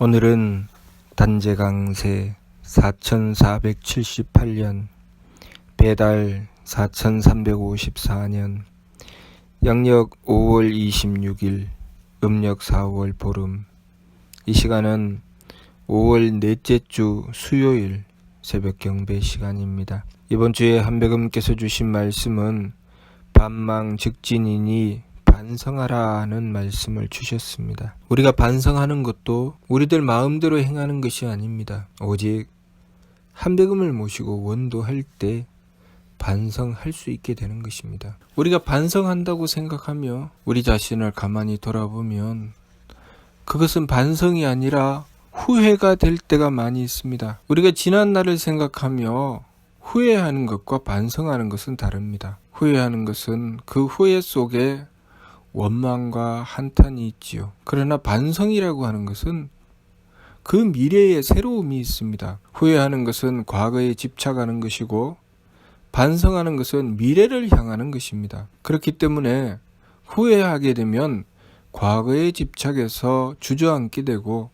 오늘은 단제강세 4478년 배달 4354년 양력 5월 26일 음력 4월 보름 이 시간은 5월 넷째 주 수요일 새벽 경배 시간입니다. 이번 주에 한백음께서 주신 말씀은 반망 직진이니 반성하라는 말씀을 주셨습니다. 우리가 반성하는 것도 우리들 마음대로 행하는 것이 아닙니다. 오직 한백음을 모시고 원도할 때 반성할 수 있게 되는 것입니다. 우리가 반성한다고 생각하며 우리 자신을 가만히 돌아보면 그것은 반성이 아니라 후회가 될 때가 많이 있습니다. 우리가 지난 날을 생각하며 후회하는 것과 반성하는 것은 다릅니다. 후회하는 것은 그 후회 속에 원망과 한탄이 있지요. 그러나 반성이라고 하는 것은 그 미래에 새로움이 있습니다. 후회하는 것은 과거에 집착하는 것이고 반성하는 것은 미래를 향하는 것입니다. 그렇기 때문에 후회하게 되면 과거에 집착해서 주저앉게 되고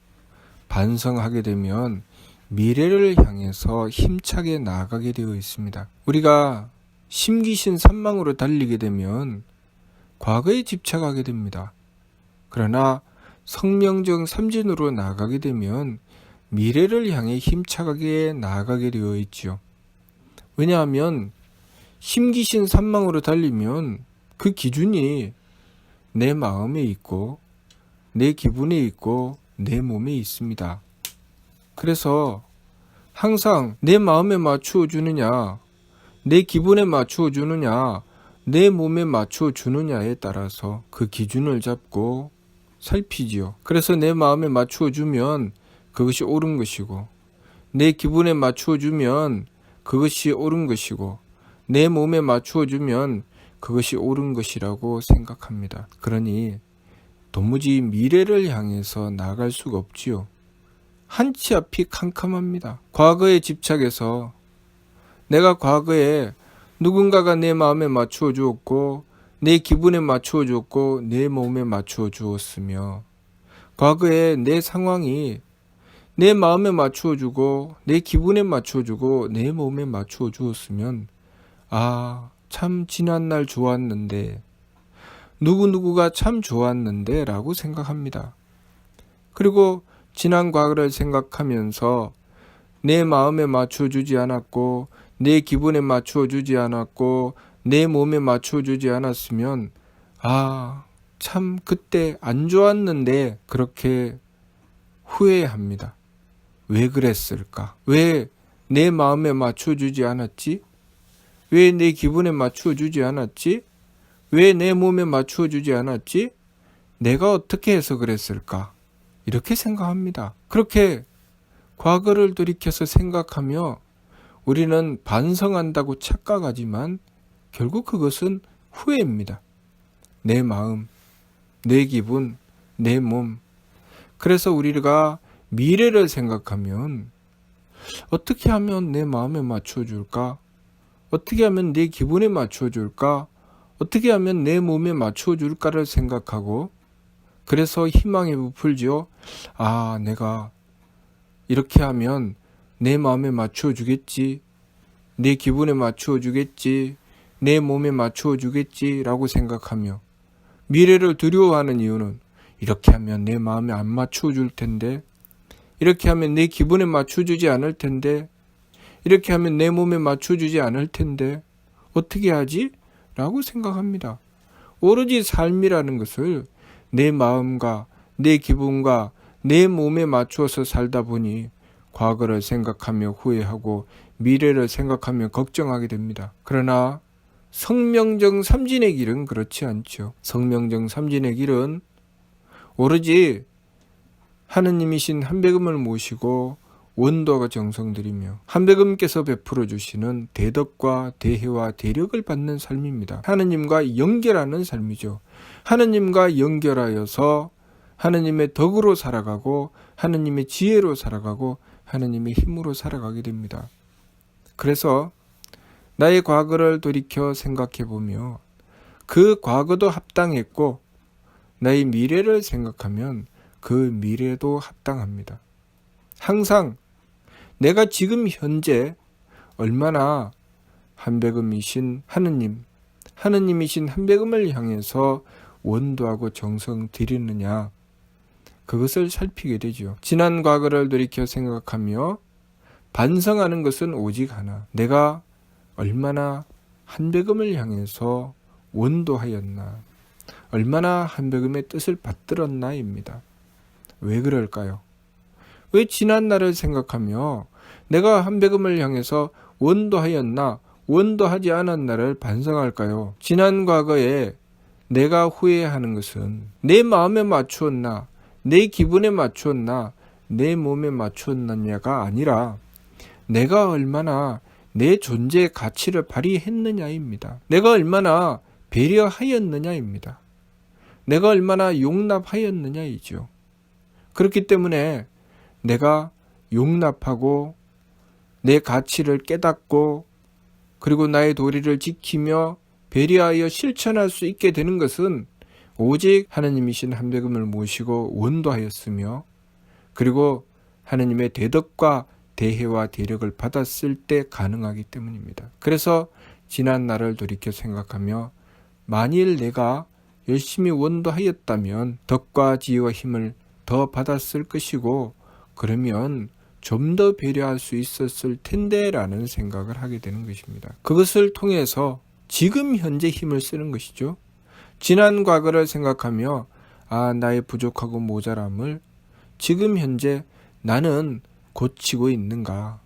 반성하게 되면 미래를 향해서 힘차게 나아가게 되어 있습니다. 우리가 심기신 산망으로 달리게 되면 과거에 집착하게 됩니다. 그러나 성명정 삼진으로 나아가게 되면 미래를 향해 힘차게 나아가게 되어 있지요. 왜냐하면 심기신 산망으로 달리면 그 기준이 내 마음에 있고 내 기분에 있고 내 몸에 있습니다. 그래서 항상 내 마음에 맞추어 주느냐, 내 기분에 맞추어 주느냐, 내 몸에 맞추어 주느냐에 따라서 그 기준을 잡고 살피지요. 그래서 내 마음에 맞추어 주면 그것이 옳은 것이고, 내 기분에 맞추어 주면 그것이 옳은 것이고, 내 몸에 맞추어 주면 그것이 옳은 것이라고 생각합니다. 그러니 도무지 미래를 향해서 나갈 수가 없지요. 한치 앞이 캄캄합니다. 과거에 집착해서 내가 과거에 누군가가 내 마음에 맞추어 주었고 내 기분에 맞추어 주었고 내 몸에 맞추어 주었으며 과거에 내 상황이 내 마음에 맞추어 주고 내 기분에 맞추어 주고 내 몸에 맞추어 주었으면 아, 참 지난 날 좋았는데 누구누구가 참 좋았는데 라고 생각합니다. 그리고 지난 과거를 생각하면서 내 마음에 맞추어 주지 않았고 내 기분에 맞추어 주지 않았고 내 몸에 맞추어 주지 않았으면 아, 참 그때 안 좋았는데 그렇게 후회합니다. 왜 그랬을까? 왜 내 마음에 맞추어 주지 않았지? 왜 내 기분에 맞추어 주지 않았지? 왜 내 몸에 맞추어 주지 않았지? 내가 어떻게 해서 그랬을까? 이렇게 생각합니다. 그렇게 과거를 돌이켜서 생각하며 우리는 반성한다고 착각하지만 결국 그것은 후회입니다. 내 마음, 내 기분, 내 몸. 그래서 우리가 미래를 생각하면 어떻게 하면 내 마음에 맞춰 줄까? 어떻게 하면 내 기분에 맞춰 줄까? 어떻게 하면 내 몸에 맞춰 줄까를 생각하고 그래서 희망에 부풀지요. 아, 내가 이렇게 하면 내 마음에 맞추어 주겠지. 내 기분에 맞추어 주겠지. 내 몸에 맞추어 주겠지라고 생각하며 미래를 두려워하는 이유는 이렇게 하면 내 마음에 안 맞추어 줄 텐데 이렇게 하면 내 기분에 맞추어 주지 않을 텐데 이렇게 하면 내 몸에 맞추어 주지 않을 텐데 어떻게 하지? 라고 생각합니다. 오로지 삶이라는 것을 내 마음과 내 기분과 내 몸에 맞추어서 살다 보니 과거를 생각하며 후회하고 미래를 생각하며 걱정하게 됩니다. 그러나 성명정 삼진의 길은 그렇지 않죠. 성명정 삼진의 길은 오로지 하느님이신 한백음을 모시고 원도가 정성들이며 한백음께서 베풀어 주시는 대덕과 대혜와 대력을 받는 삶입니다. 하느님과 연결하는 삶이죠. 하느님과 연결하여서 하느님의 덕으로 살아가고 하느님의 지혜로 살아가고 하느님의 힘으로 살아가게 됩니다. 그래서 나의 과거를 돌이켜 생각해 보며 그 과거도 합당했고 나의 미래를 생각하면 그 미래도 합당합니다. 항상 내가 지금 현재 얼마나 한백음이신 하느님, 하느님이신 한백음을 향해서 원도하고 정성 드리느냐, 그것을 살피게 되죠. 지난 과거를 돌이켜 생각하며 반성하는 것은 오직 하나. 내가 얼마나 한백음을 향해서 원도하였나. 얼마나 한백음의 뜻을 받들었나입니다. 왜 그럴까요? 왜 지난 날을 생각하며 내가 한백음을 향해서 원도하였나, 원도하지 않았나를 반성할까요? 지난 과거에 내가 후회하는 것은 내 마음에 맞추었나, 내 기분에 맞추었나, 내 몸에 맞추었느냐가 아니라 내가 얼마나 내 존재의 가치를 발휘했느냐입니다. 내가 얼마나 배려하였느냐입니다. 내가 얼마나 용납하였느냐이죠. 그렇기 때문에 내가 용납하고 내 가치를 깨닫고 그리고 나의 도리를 지키며 배려하여 실천할 수 있게 되는 것은 오직 하나님이신 한백음을 모시고 원도하였으며 그리고 하나님의 대덕과 대해와 대력을 받았을 때 가능하기 때문입니다. 그래서 지난 날을 돌이켜 생각하며 만일 내가 열심히 원도하였다면 덕과 지혜와 힘을 더 받았을 것이고 그러면 좀 더 배려할 수 있었을 텐데라는 생각을 하게 되는 것입니다. 그것을 통해서 지금 현재 힘을 쓰는 것이죠. 지난 과거를 생각하며 아 나의 부족하고 모자람을 지금 현재 나는 고치고 있는가?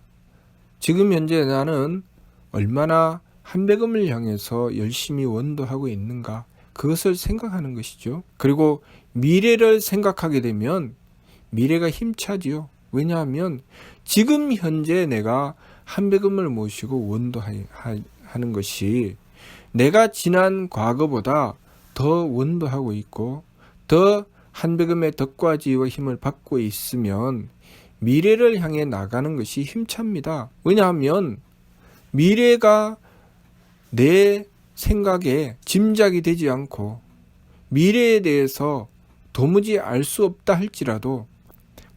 지금 현재 나는 얼마나 한백음을 향해서 열심히 원도하고 있는가? 그것을 생각하는 것이죠. 그리고 미래를 생각하게 되면 미래가 힘차지요. 왜냐하면 지금 현재 내가 한백음을 모시고 원도하는 것이 내가 지난 과거보다 더 원도하고 있고 더 한백음의 덕과 지혜와 힘을 받고 있으면 미래를 향해 나가는 것이 힘찹니다. 왜냐하면 미래가 내 생각에 짐작이 되지 않고 미래에 대해서 도무지 알 수 없다 할지라도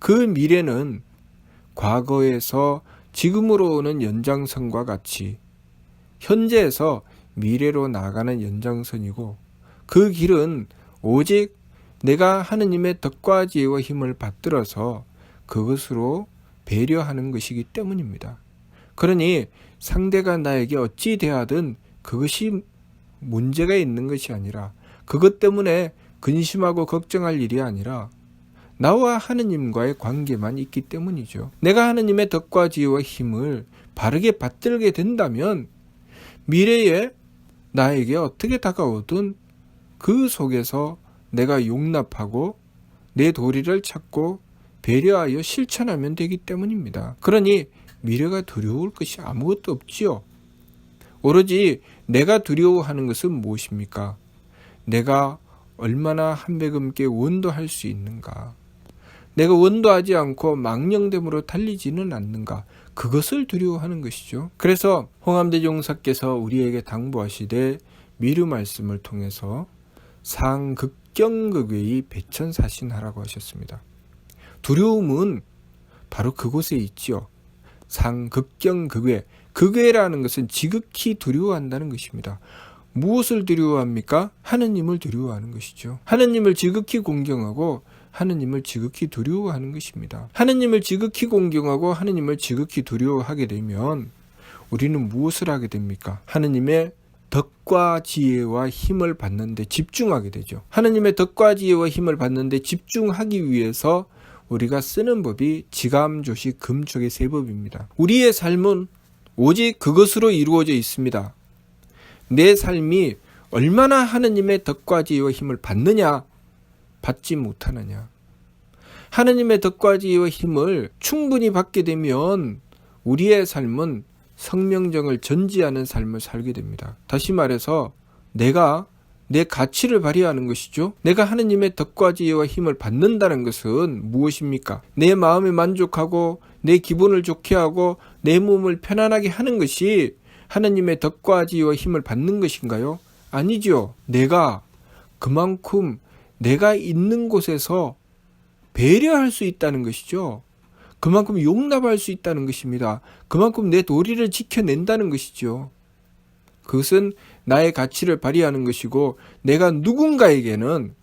그 미래는 과거에서 지금으로 오는 연장선과 같이 현재에서 미래로 나가는 연장선이고 그 길은 오직 내가 하느님의 덕과 지혜와 힘을 받들어서 그것으로 배려하는 것이기 때문입니다. 그러니 상대가 나에게 어찌 대하든 그것이 문제가 있는 것이 아니라 그것 때문에 근심하고 걱정할 일이 아니라 나와 하느님과의 관계만 있기 때문이죠. 내가 하느님의 덕과 지혜와 힘을 바르게 받들게 된다면 미래에 나에게 어떻게 다가오든 그 속에서 내가 용납하고 내 도리를 찾고 배려하여 실천하면 되기 때문입니다. 그러니 미래가 두려울 것이 아무것도 없지요. 오로지 내가 두려워하는 것은 무엇입니까? 내가 얼마나 한백음께 원도할 수 있는가? 내가 원도하지 않고 망령됨으로 달리지는 않는가? 그것을 두려워하는 것이죠. 그래서 홍암대 종사께서 우리에게 당부하시되 미르 말씀을 통해서 상극경극의 배천사신하라고 하셨습니다. 두려움은 바로 그곳에 있지요. 상극경 극외. 극외라는 것은 지극히 두려워한다는 것입니다. 무엇을 두려워합니까? 하느님을 두려워하는 것이죠. 하느님을 지극히 공경하고 하느님을 지극히 두려워하는 것입니다. 하느님을 지극히 공경하고 하느님을 지극히 두려워하게 되면 우리는 무엇을 하게 됩니까? 하느님의 덕과 지혜와 힘을 받는데 집중하게 되죠. 하느님의 덕과 지혜와 힘을 받는데 집중하기 위해서 우리가 쓰는 법이 지감조시 금촉의 세 법입니다. 우리의 삶은 오직 그것으로 이루어져 있습니다. 내 삶이 얼마나 하느님의 덕과 지혜와 힘을 받느냐, 받지 못하느냐. 하느님의 덕과 지혜와 힘을 충분히 받게 되면 우리의 삶은 성명정을 전지하는 삶을 살게 됩니다. 다시 말해서 내가 내 가치를 발휘하는 것이죠. 내가 하느님의 덕과 지혜와 힘을 받는다는 것은 무엇입니까? 내 마음에 만족하고 내 기분을 좋게 하고 내 몸을 편안하게 하는 것이 하느님의 덕과 지혜와 힘을 받는 것인가요? 아니죠. 내가 그만큼 내가 있는 곳에서 배려할 수 있다는 것이죠. 그만큼 용납할 수 있다는 것입니다. 그만큼 내 도리를 지켜낸다는 것이죠. 그것은 나의 가치를 발휘하는 것이고 내가 누군가에게는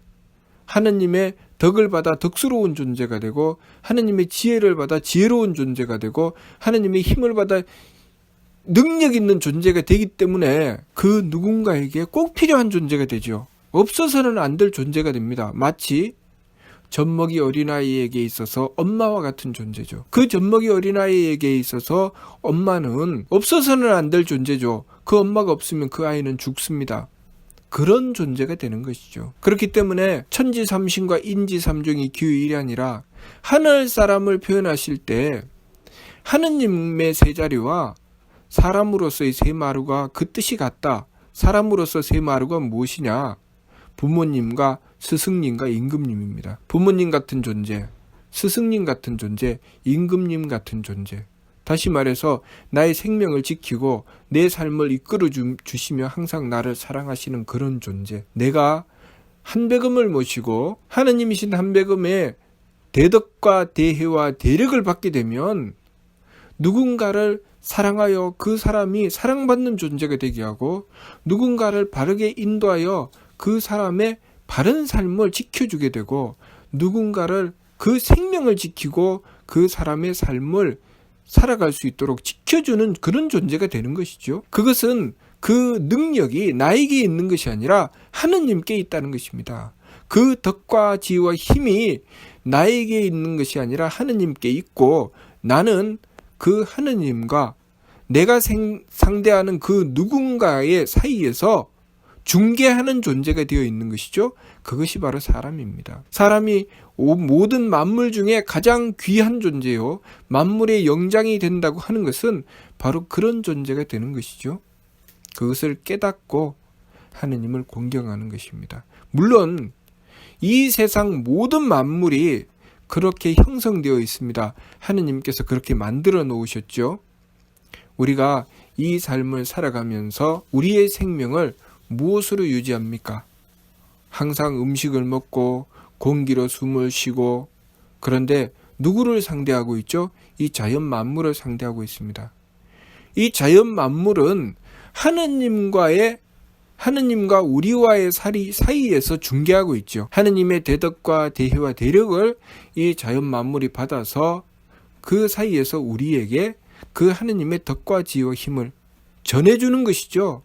하느님의 덕을 받아 덕스러운 존재가 되고 하느님의 지혜를 받아 지혜로운 존재가 되고 하느님의 힘을 받아 능력 있는 존재가 되기 때문에 그 누군가에게 꼭 필요한 존재가 되죠. 없어서는 안 될 존재가 됩니다. 마치 젖먹이 어린아이에게 있어서 엄마와 같은 존재죠. 그 젖먹이 어린아이에게 있어서 엄마는 없어서는 안 될 존재죠. 그 엄마가 없으면 그 아이는 죽습니다. 그런 존재가 되는 것이죠. 그렇기 때문에 천지삼신과 인지삼종이 규일이 아니라 하늘 사람을 표현하실 때 하느님의 세 자리와 사람으로서의 세 마루가 그 뜻이 같다. 사람으로서 세 마루가 무엇이냐? 부모님과 스승님과 임금님입니다. 부모님 같은 존재, 스승님 같은 존재, 임금님 같은 존재. 다시 말해서 나의 생명을 지키고 내 삶을 이끌어 주, 주시며 항상 나를 사랑하시는 그런 존재. 내가 한배금을 모시고 하느님이신 한배금의 대덕과 대혜와 대력을 받게 되면 누군가를 사랑하여 그 사람이 사랑받는 존재가 되게 하고 누군가를 바르게 인도하여 그 사람의 바른 삶을 지켜주게 되고 누군가를 그 생명을 지키고 그 사람의 삶을 살아갈 수 있도록 지켜주는 그런 존재가 되는 것이죠. 그것은 그 능력이 나에게 있는 것이 아니라 하느님께 있다는 것입니다. 그 덕과 지혜와 힘이 나에게 있는 것이 아니라 하느님께 있고 나는 그 하느님과 내가 생, 상대하는 그 누군가의 사이에서 중개하는 존재가 되어 있는 것이죠. 그것이 바로 사람입니다. 사람이 모든 만물 중에 가장 귀한 존재요. 만물의 영장이 된다고 하는 것은 바로 그런 존재가 되는 것이죠. 그것을 깨닫고 하느님을 공경하는 것입니다. 물론 이 세상 모든 만물이 그렇게 형성되어 있습니다. 하느님께서 그렇게 만들어 놓으셨죠. 우리가 이 삶을 살아가면서 우리의 생명을 무엇으로 유지합니까? 항상 음식을 먹고 공기로 숨을 쉬고 그런데 누구를 상대하고 있죠? 이 자연 만물을 상대하고 있습니다. 이 자연 만물은 하느님과의 하느님과 우리와의 사리, 사이에서 중개하고 있죠. 하느님의 대덕과 대혜와 대력을 이 자연 만물이 받아서 그 사이에서 우리에게 그 하느님의 덕과 지혜와 힘을 전해주는 것이죠.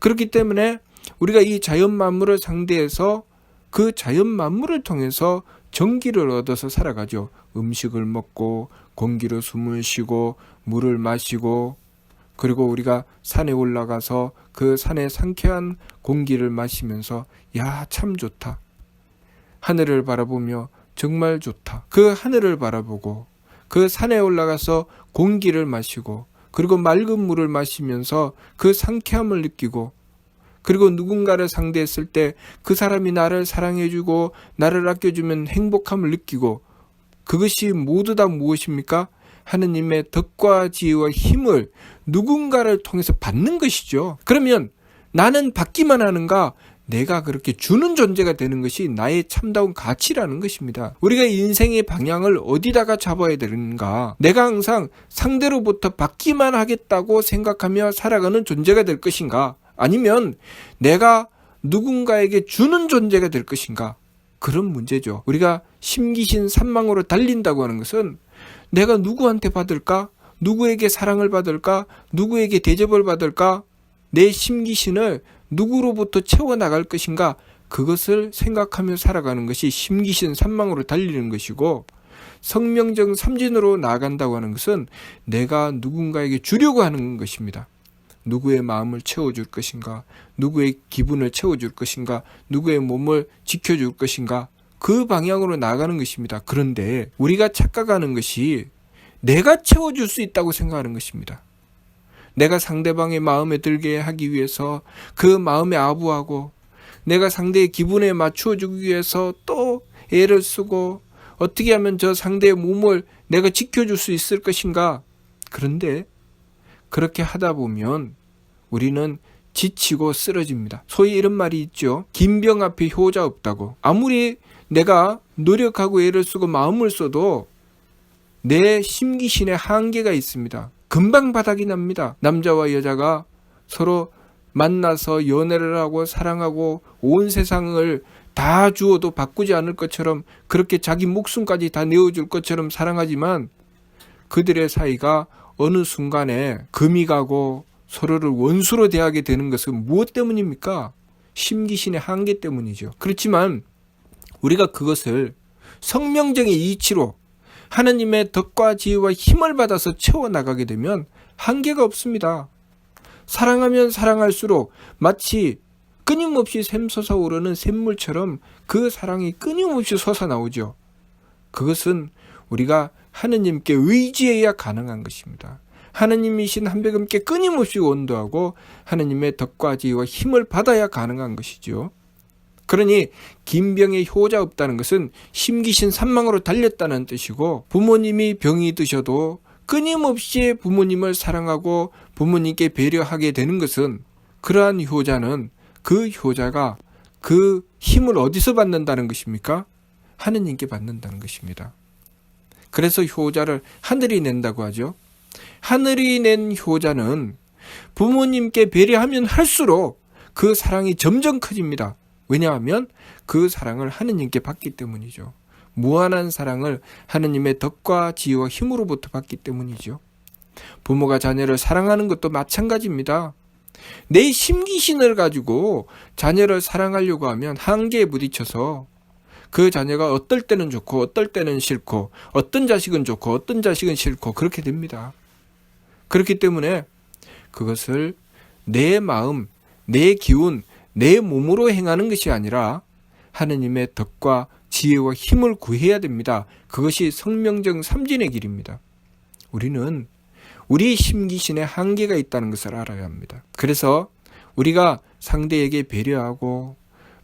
그렇기 때문에 우리가 이 자연 만물을 상대해서 그 자연 만물을 통해서 전기를 얻어서 살아가죠. 음식을 먹고 공기로 숨을 쉬고 물을 마시고 그리고 우리가 산에 올라가서 그 산의 상쾌한 공기를 마시면서 야, 참 좋다. 하늘을 바라보며 정말 좋다. 그 하늘을 바라보고 그 산에 올라가서 공기를 마시고 그리고 맑은 물을 마시면서 그 상쾌함을 느끼고 그리고 누군가를 상대했을 때 그 사람이 나를 사랑해주고 나를 아껴주면 행복함을 느끼고 그것이 모두 다 무엇입니까? 하느님의 덕과 지혜와 힘을 누군가를 통해서 받는 것이죠. 그러면 나는 받기만 하는가? 내가 그렇게 주는 존재가 되는 것이 나의 참다운 가치라는 것입니다. 우리가 인생의 방향을 어디다가 잡아야 되는가? 내가 항상 상대로부터 받기만 하겠다고 생각하며 살아가는 존재가 될 것인가? 아니면 내가 누군가에게 주는 존재가 될 것인가? 그런 문제죠. 우리가 심기신 산망으로 달린다고 하는 것은 내가 누구한테 받을까? 누구에게 사랑을 받을까? 누구에게 대접을 받을까? 내 심기신을 누구로부터 채워나갈 것인가? 그것을 생각하며 살아가는 것이 심기신 산망으로 달리는 것이고 성명정 삼진으로 나아간다고 하는 것은 내가 누군가에게 주려고 하는 것입니다. 누구의 마음을 채워줄 것인가? 누구의 기분을 채워줄 것인가? 누구의 몸을 지켜줄 것인가? 그 방향으로 나가는 것입니다. 그런데 우리가 착각하는 것이 내가 채워줄 수 있다고 생각하는 것입니다. 내가 상대방의 마음에 들게 하기 위해서 그 마음에 아부하고 내가 상대의 기분에 맞추어 주기 위해서 또 애를 쓰고 어떻게 하면 저 상대의 몸을 내가 지켜줄 수 있을 것인가? 그런데 그렇게 하다 보면 우리는 지치고 쓰러집니다. 소위 이런 말이 있죠. 긴 병 앞에 효자 없다고. 아무리 내가 노력하고 애를 쓰고 마음을 써도 내 심기신에 한계가 있습니다. 금방 바닥이 납니다. 남자와 여자가 서로 만나서 연애를 하고 사랑하고 온 세상을 다 주어도 바꾸지 않을 것처럼 그렇게 자기 목숨까지 다 내어줄 것처럼 사랑하지만 그들의 사이가 어느 순간에 금이 가고 서로를 원수로 대하게 되는 것은 무엇 때문입니까? 심기신의 한계 때문이죠. 그렇지만 우리가 그것을 성명적인 이치로 하나님의 덕과 지혜와 힘을 받아서 채워나가게 되면 한계가 없습니다. 사랑하면 사랑할수록 마치 끊임없이 샘솟아 오르는 샘물처럼 그 사랑이 끊임없이 솟아나오죠. 그것은 우리가 하느님께 의지해야 가능한 것입니다. 하느님이신 한백음께 끊임없이 원도하고 하느님의 덕과 지혜와 힘을 받아야 가능한 것이죠. 그러니 김병에 효자 없다는 것은 심기신 산망으로 달렸다는 뜻이고 부모님이 병이 드셔도 끊임없이 부모님을 사랑하고 부모님께 배려하게 되는 것은 그러한 효자는 그 효자가 그 힘을 어디서 받는다는 것입니까? 하느님께 받는다는 것입니다. 그래서 효자를 하늘이 낸다고 하죠. 하늘이 낸 효자는 부모님께 배려하면 할수록 그 사랑이 점점 커집니다. 왜냐하면 그 사랑을 하느님께 받기 때문이죠. 무한한 사랑을 하느님의 덕과 지혜와 힘으로부터 받기 때문이죠. 부모가 자녀를 사랑하는 것도 마찬가지입니다. 내 심기신을 가지고 자녀를 사랑하려고 하면 한계에 부딪혀서 그 자녀가 어떨 때는 좋고 어떨 때는 싫고 어떤 자식은 좋고 어떤 자식은 싫고 그렇게 됩니다. 그렇기 때문에 그것을 내 마음, 내 기운, 내 몸으로 행하는 것이 아니라 하느님의 덕과 지혜와 힘을 구해야 됩니다. 그것이 성명정 삼진의 길입니다. 우리는 우리 심기신에 한계가 있다는 것을 알아야 합니다. 그래서 우리가 상대에게 배려하고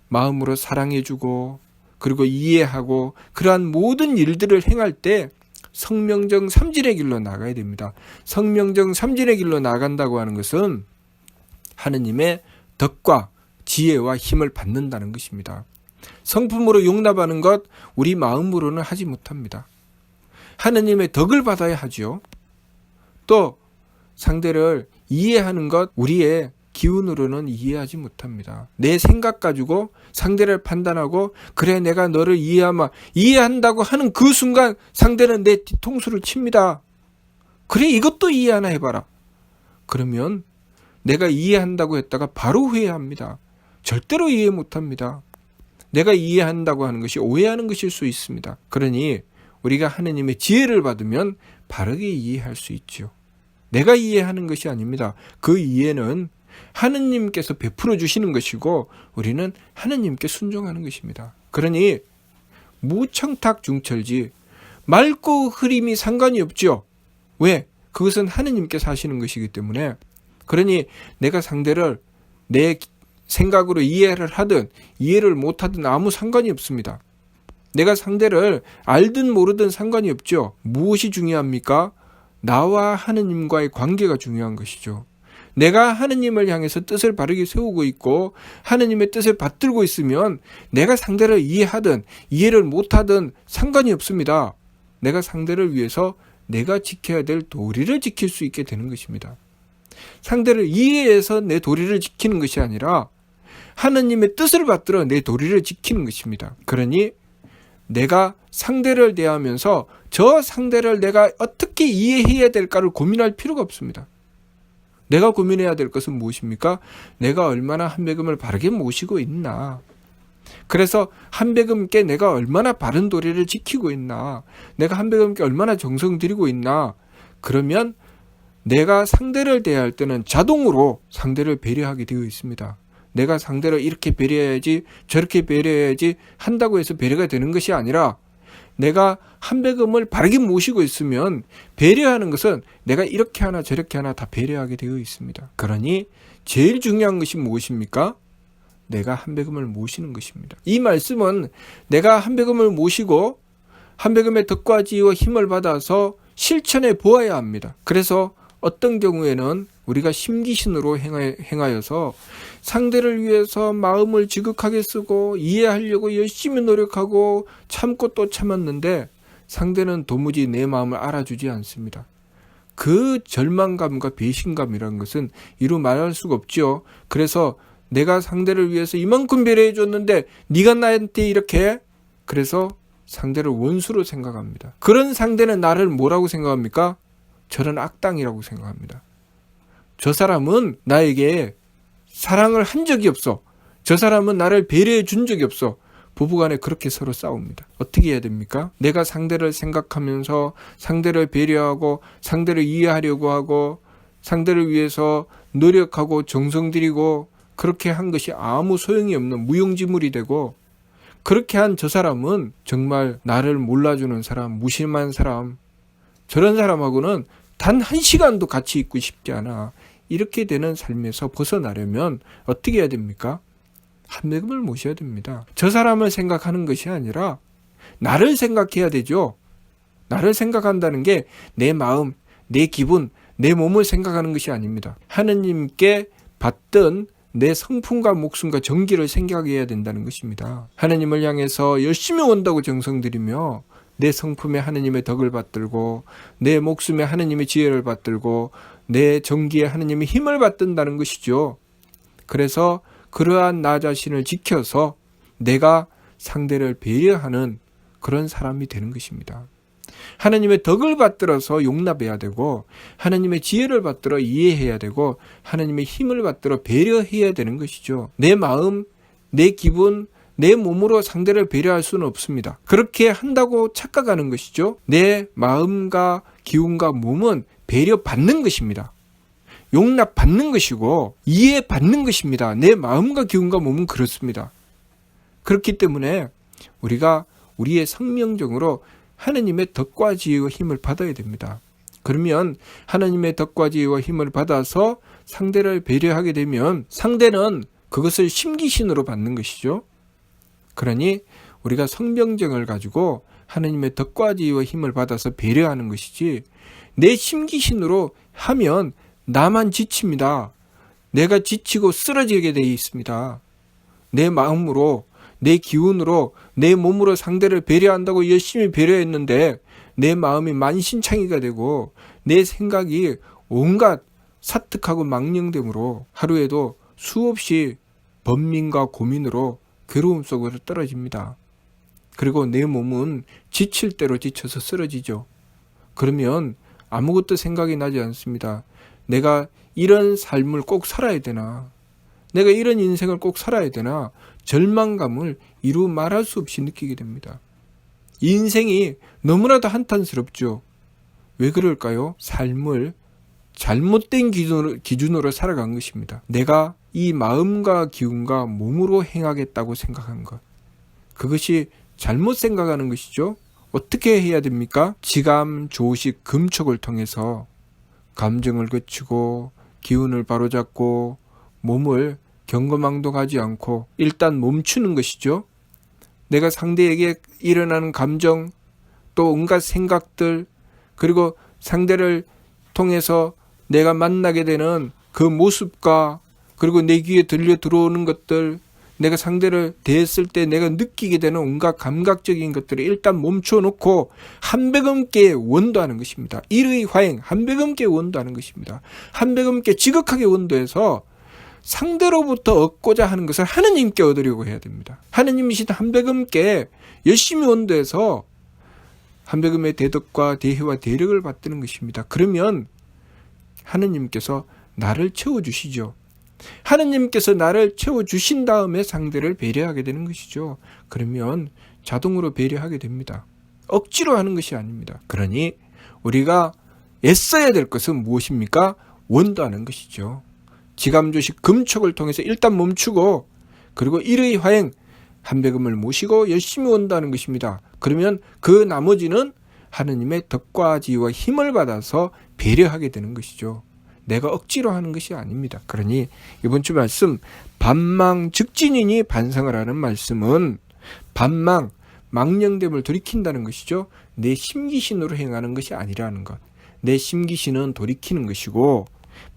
마음으로 사랑해주고 그리고 이해하고 그러한 모든 일들을 행할 때 성명정 삼진의 길로 나가야 됩니다. 성명정 삼진의 길로 나간다고 하는 것은 하느님의 덕과 지혜와 힘을 받는다는 것입니다. 성품으로 용납하는 것 우리 마음으로는 하지 못합니다. 하느님의 덕을 받아야 하죠. 또 상대를 이해하는 것 우리의 기운으로는 이해하지 못합니다. 내 생각 가지고 상대를 판단하고 그래 내가 너를 이해하마 이해한다고 하는 그 순간 상대는 내 뒤통수를 칩니다. 그래 이것도 이해 하나 해봐라. 그러면 내가 이해한다고 했다가 바로 후회합니다. 절대로 이해 못합니다. 내가 이해한다고 하는 것이 오해하는 것일 수 있습니다. 그러니 우리가 하느님의 지혜를 받으면 바르게 이해할 수 있죠. 내가 이해하는 것이 아닙니다. 그 이해는 하느님께서 베풀어 주시는 것이고 우리는 하느님께 순종하는 것입니다. 그러니 무청탁 중철지 맑고 흐림이 상관이 없죠. 왜? 그것은 하느님께서 하시는 것이기 때문에 그러니 내가 상대를 내 생각으로 이해를 하든 이해를 못하든 아무 상관이 없습니다. 내가 상대를 알든 모르든 상관이 없죠. 무엇이 중요합니까? 나와 하느님과의 관계가 중요한 것이죠. 내가 하느님을 향해서 뜻을 바르게 세우고 있고 하느님의 뜻을 받들고 있으면 내가 상대를 이해하든 이해를 못하든 상관이 없습니다. 내가 상대를 위해서 내가 지켜야 될 도리를 지킬 수 있게 되는 것입니다. 상대를 이해해서 내 도리를 지키는 것이 아니라 하느님의 뜻을 받들어 내 도리를 지키는 것입니다. 그러니 내가 상대를 대하면서 저 상대를 내가 어떻게 이해해야 될까를 고민할 필요가 없습니다. 내가 고민해야 될 것은 무엇입니까? 내가 얼마나 한배금을 바르게 모시고 있나. 그래서 한배금께 내가 얼마나 바른 도리를 지키고 있나. 내가 한배금께 얼마나 정성 들이고 있나. 그러면 내가 상대를 대할 때는 자동으로 상대를 배려하게 되어 있습니다. 내가 상대를 이렇게 배려해야지 저렇게 배려해야지 한다고 해서 배려가 되는 것이 아니라 내가 한배금을 바르게 모시고 있으면 배려하는 것은 내가 이렇게 하나 저렇게 하나 다 배려하게 되어 있습니다. 그러니 제일 중요한 것이 무엇입니까? 내가 한배금을 모시는 것입니다. 이 말씀은 내가 한배금을 모시고 한배금의 덕과 지혜와 힘을 받아서 실천해 보아야 합니다. 그래서 어떤 경우에는 우리가 심기신으로 행하- 행하여서 상대를 위해서 마음을 지극하게 쓰고 이해하려고 열심히 노력하고 참고 또 참았는데 상대는 도무지 내 마음을 알아주지 않습니다. 그 절망감과 배신감이라는 것은 이루 말할 수가 없죠. 그래서 내가 상대를 위해서 이만큼 배려해 줬는데 네가 나한테 이렇게 해? 그래서 상대를 원수로 생각합니다. 그런 상대는 나를 뭐라고 생각합니까? 저런 악당이라고 생각합니다. 저 사람은 나에게 사랑을 한 적이 없어. 저 사람은 나를 배려해 준 적이 없어. 부부간에 그렇게 서로 싸웁니다. 어떻게 해야 됩니까? 내가 상대를 생각하면서 상대를 배려하고 상대를 이해하려고 하고 상대를 위해서 노력하고 정성 들이고 그렇게 한 것이 아무 소용이 없는 무용지물이 되고 그렇게 한 저 사람은 정말 나를 몰라주는 사람, 무심한 사람, 저런 사람하고는 단 한 시간도 같이 있고 싶지 않아. 이렇게 되는 삶에서 벗어나려면 어떻게 해야 됩니까? 한매금을 모셔야 됩니다. 저 사람을 생각하는 것이 아니라 나를 생각해야 되죠. 나를 생각한다는 게 내 마음, 내 기분, 내 몸을 생각하는 것이 아닙니다. 하느님께 받던 내 성품과 목숨과 정기를 생각해야 된다는 것입니다. 하느님을 향해서 열심히 온다고 정성 들이며 내 성품에 하느님의 덕을 받들고 내 목숨에 하느님의 지혜를 받들고 내 정기에 하느님의 힘을 받든다는 것이죠. 그래서 그러한 나 자신을 지켜서 내가 상대를 배려하는 그런 사람이 되는 것입니다. 하나님의 덕을 받들어서 용납해야 되고 하나님의 지혜를 받들어 이해해야 되고 하나님의 힘을 받들어 배려해야 되는 것이죠. 내 마음, 내 기분, 내 몸으로 상대를 배려할 수는 없습니다. 그렇게 한다고 착각하는 것이죠. 내 마음과 기운과 몸은 배려받는 것입니다. 용납받는 것이고 이해받는 것입니다. 내 마음과 기운과 몸은 그렇습니다. 그렇기 때문에 우리가 우리의 성명적으로 하나님의 덕과 지혜와 힘을 받아야 됩니다. 그러면 하나님의 덕과 지혜와 힘을 받아서 상대를 배려하게 되면 상대는 그것을 심기신으로 받는 것이죠. 그러니 우리가 성병정을 가지고 하나님의 덕과 지혜와 힘을 받아서 배려하는 것이지 내 심기신으로 하면 나만 지칩니다. 내가 지치고 쓰러지게 되어 있습니다. 내 마음으로 내 기운으로 내 몸으로 상대를 배려한다고 열심히 배려했는데 내 마음이 만신창이가 되고 내 생각이 온갖 사특하고 망령됨으로 하루에도 수없이 번민과 고민으로 괴로움 속으로 떨어집니다. 그리고 내 몸은 지칠 대로 지쳐서 쓰러지죠. 그러면 아무것도 생각이 나지 않습니다. 내가 이런 삶을 꼭 살아야 되나? 내가 이런 인생을 꼭 살아야 되나? 절망감을 이루 말할 수 없이 느끼게 됩니다. 인생이 너무나도 한탄스럽죠. 왜 그럴까요? 삶을 잘못된 기준으로, 기준으로 살아간 것입니다. 내가 이 마음과 기운과 몸으로 행하겠다고 생각한 것. 그것이 잘못 생각하는 것이죠. 어떻게 해야 됩니까? 지감, 조식, 금촉을 통해서 감정을 거치고 기운을 바로잡고 몸을 경거망동하지 않고 일단 멈추는 것이죠. 내가 상대에게 일어나는 감정 또 온갖 생각들 그리고 상대를 통해서 내가 만나게 되는 그 모습과 그리고 내 귀에 들려 들어오는 것들 내가 상대를 대했을 때 내가 느끼게 되는 온갖 감각적인 것들을 일단 멈춰 놓고 한백음께 원도하는 것입니다. 일의 화행 한백음께 원도하는 것입니다. 한백음께 지극하게 원도해서 상대로부터 얻고자 하는 것을 하느님께 얻으려고 해야 됩니다. 하느님이신 한백음께 열심히 원도해서 한백음의 대덕과 대혜와 대력을 받드는 것입니다. 그러면 하느님께서 나를 채워주시죠. 하느님께서 나를 채워주신 다음에 상대를 배려하게 되는 것이죠. 그러면 자동으로 배려하게 됩니다. 억지로 하는 것이 아닙니다. 그러니 우리가 애써야 될 것은 무엇입니까? 원도하는 것이죠. 지감조식 금촉을 통해서 일단 멈추고 그리고 일의 화행 한백음을 모시고 열심히 원도하는 것입니다. 그러면 그 나머지는 하느님의 덕과 지혜와 힘을 받아서 배려하게 되는 것이죠. 내가 억지로 하는 것이 아닙니다. 그러니 이번 주 말씀 반망 즉진이니 반성을 하는 말씀은 반망 망령됨을 돌이킨다는 것이죠. 내 심기신으로 행하는 것이 아니라는 것. 내 심기신은 돌이키는 것이고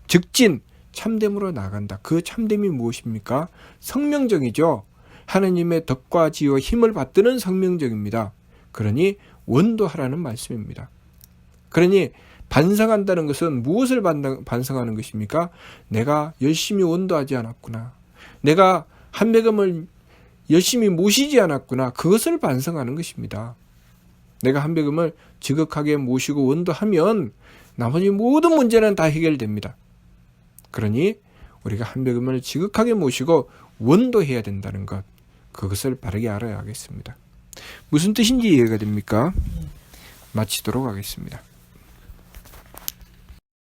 즉진 참됨으로 나간다. 그 참됨이 무엇입니까? 성명적이죠. 하느님의 덕과 지혜와 힘을 받드는 성명적입니다. 그러니 원도하라는 말씀입니다. 그러니 반성한다는 것은 무엇을 반성하는 것입니까? 내가 열심히 원도하지 않았구나. 내가 한배금을 열심히 모시지 않았구나. 그것을 반성하는 것입니다. 내가 한배금을 지극하게 모시고 원도하면 나머지 모든 문제는 다 해결됩니다. 그러니 우리가 한배금을 지극하게 모시고 원도해야 된다는 것. 그것을 바르게 알아야 하겠습니다. 무슨 뜻인지 이해가 됩니까? 마치도록 하겠습니다.